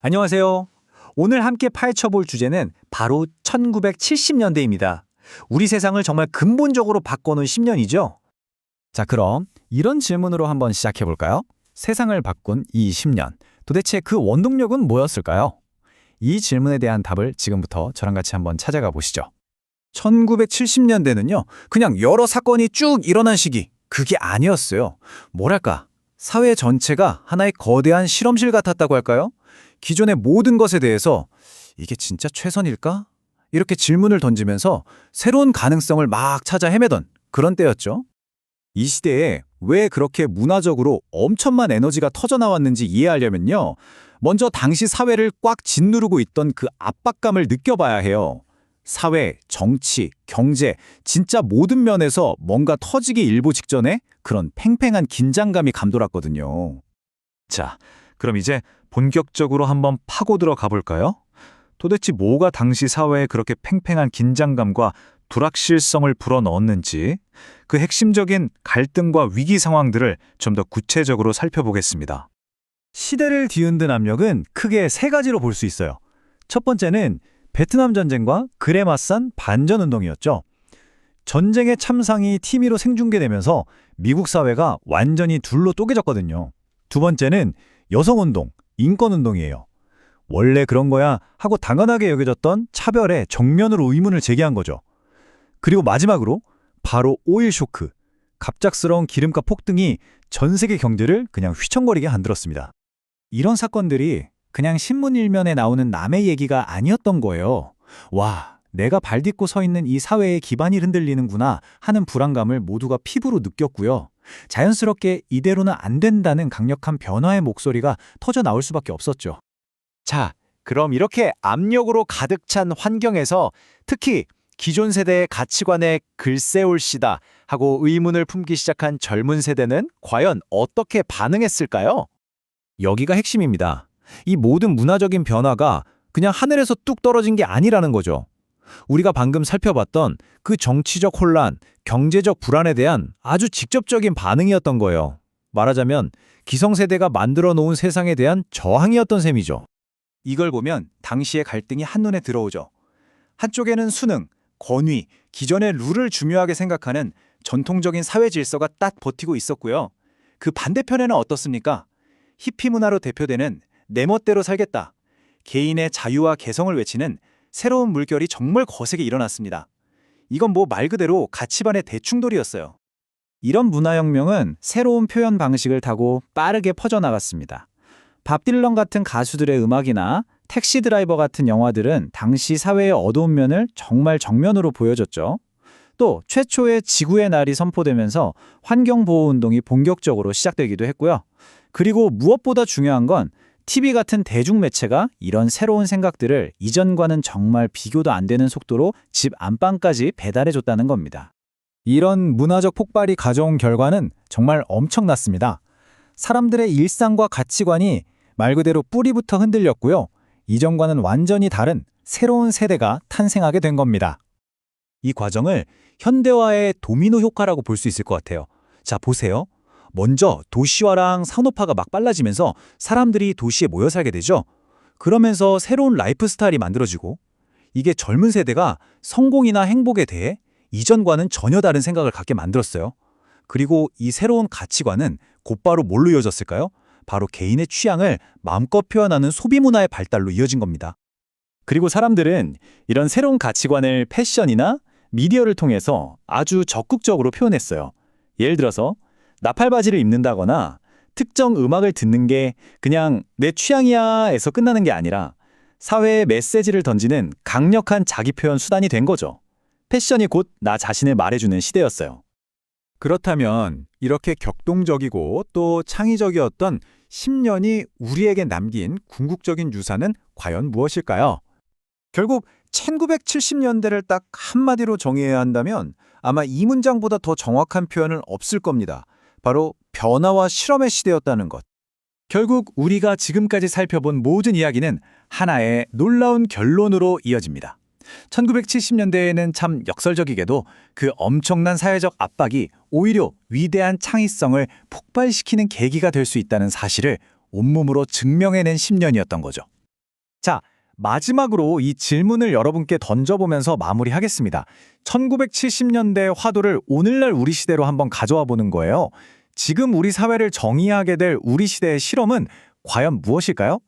안녕하세요. 오늘 함께 파헤쳐 볼 주제는 바로 1970년대입니다. 우리 세상을 정말 근본적으로 바꿔놓은 10년이죠. 자, 그럼 이런 질문으로 한번 시작해 볼까요? 세상을 바꾼 이 10년. 도대체 그 원동력은 뭐였을까요? 이 질문에 대한 답을 지금부터 저랑 같이 한번 찾아가 보시죠. 1970년대는요, 그냥 여러 사건이 쭉 일어난 시기. 그게 아니었어요. 뭐랄까, 사회 전체가 하나의 거대한 실험실 같았다고 할까요? 기존의 모든 것에 대해서 이게 진짜 최선일까? 이렇게 질문을 던지면서 새로운 가능성을 막 찾아 헤매던 그런 때였죠. 이 시대에 왜 그렇게 문화적으로 엄청난 에너지가 터져나왔는지 이해하려면요. 먼저 당시 사회를 꽉 짓누르고 있던 그 압박감을 느껴봐야 해요. 사회, 정치, 경제, 진짜 모든 면에서 뭔가 터지기 일보 직전에 그런 팽팽한 긴장감이 감돌았거든요. 자, 그럼 이제 본격적으로 한번 파고 들어 가 볼까요? 도대체 뭐가 당시 사회에 그렇게 팽팽한 긴장감과 불확실성을 불어넣었는지 그 핵심적인 갈등과 위기 상황들을 좀 더 구체적으로 살펴보겠습니다. 시대를 뒤흔든 압력은 크게 세 가지로 볼 수 있어요. 첫 번째는 베트남 전쟁과 그에 맞선 반전 운동이었죠. 전쟁의 참상이 TV로 생중계되면서 미국 사회가 완전히 둘로 쪼개졌거든요. 두 번째는 여성운동, 인권운동이에요. 원래 그런 거야 하고 당연하게 여겨졌던 차별에 정면으로 의문을 제기한 거죠. 그리고 마지막으로 바로 오일 쇼크, 갑작스러운 기름값 폭등이 전 세계 경제를 그냥 휘청거리게 만들었습니다. 이런 사건들이 그냥 신문 일면에 나오는 남의 얘기가 아니었던 거예요. 와, 내가 발 딛고 서 있는 이 사회의 기반이 흔들리는구나 하는 불안감을 모두가 피부로 느꼈고요. 자연스럽게 이대로는 안 된다는 강력한 변화의 목소리가 터져 나올 수밖에 없었죠. 자, 그럼 이렇게 압력으로 가득 찬 환경에서 특히 기존 세대의 가치관에 글쎄 올시다 하고 의문을 품기 시작한 젊은 세대는 과연 어떻게 반응했을까요? 여기가 핵심입니다. 이 모든 문화적인 변화가 그냥 하늘에서 뚝 떨어진 게 아니라는 거죠. 우리가 방금 살펴봤던 그 정치적 혼란, 경제적 불안에 대한 아주 직접적인 반응이었던 거예요. 말하자면 기성세대가 만들어 놓은 세상에 대한 저항이었던 셈이죠. 이걸 보면 당시의 갈등이 한눈에 들어오죠. 한쪽에는 수능, 권위, 기존의 룰을 중요하게 생각하는 전통적인 사회 질서가 딱 버티고 있었고요. 그 반대편에는 어떻습니까? 히피 문화로 대표되는 내 멋대로 살겠다. 개인의 자유와 개성을 외치는 새로운 물결이 정말 거세게 일어났습니다. 이건 뭐 말 그대로 가치반의 대충돌이었어요. 이런 문화혁명은 새로운 표현 방식을 타고 빠르게 퍼져나갔습니다. 밥 딜런 같은 가수들의 음악이나 택시 드라이버 같은 영화들은 당시 사회의 어두운 면을 정말 정면으로 보여줬죠. 또 최초의 지구의 날이 선포되면서 환경보호 운동이 본격적으로 시작되기도 했고요. 그리고 무엇보다 중요한 건 TV 같은 대중매체가 이런 새로운 생각들을 이전과는 정말 비교도 안 되는 속도로 집 안방까지 배달해줬다는 겁니다. 이런 문화적 폭발이 가져온 결과는 정말 엄청났습니다. 사람들의 일상과 가치관이 말 그대로 뿌리부터 흔들렸고요. 이전과는 완전히 다른 새로운 세대가 탄생하게 된 겁니다. 이 과정을 현대화의 도미노 효과라고 볼 수 있을 것 같아요. 자, 보세요. 먼저 도시화랑 산업화가 막 빨라지면서 사람들이 도시에 모여 살게 되죠. 그러면서 새로운 라이프 스타일이 만들어지고 이게 젊은 세대가 성공이나 행복에 대해 이전과는 전혀 다른 생각을 갖게 만들었어요. 그리고 이 새로운 가치관은 곧바로 뭘로 이어졌을까요? 바로 개인의 취향을 마음껏 표현하는 소비 문화의 발달로 이어진 겁니다. 그리고 사람들은 이런 새로운 가치관을 패션이나 미디어를 통해서 아주 적극적으로 표현했어요. 예를 들어서 나팔바지를 입는다거나 특정 음악을 듣는 게 그냥 내 취향이야에서 끝나는 게 아니라 사회에 메시지를 던지는 강력한 자기 표현 수단이 된 거죠. 패션이 곧 나 자신을 말해주는 시대였어요. 그렇다면 이렇게 격동적이고 또 창의적이었던 10년이 우리에게 남긴 궁극적인 유산은 과연 무엇일까요? 결국 1970년대를 딱 한마디로 정의해야 한다면 아마 이 문장보다 더 정확한 표현은 없을 겁니다. 바로 변화와 실험의 시대였다는 것. 결국 우리가 지금까지 살펴본 모든 이야기는 하나의 놀라운 결론으로 이어집니다. 1970년대에는 참 역설적이게도 그 엄청난 사회적 압박이 오히려 위대한 창의성을 폭발시키는 계기가 될 수 있다는 사실을 온몸으로 증명해낸 10년이었던 거죠. 자, 마지막으로 이 질문을 여러분께 던져보면서 마무리하겠습니다. 1970년대 화두를 오늘날 우리 시대로 한번 가져와 보는 거예요. 지금 우리 사회를 정의하게 될 우리 시대의 실험은 과연 무엇일까요?